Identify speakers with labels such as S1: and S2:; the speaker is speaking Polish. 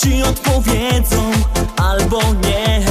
S1: ci odpowiedzą albo nie.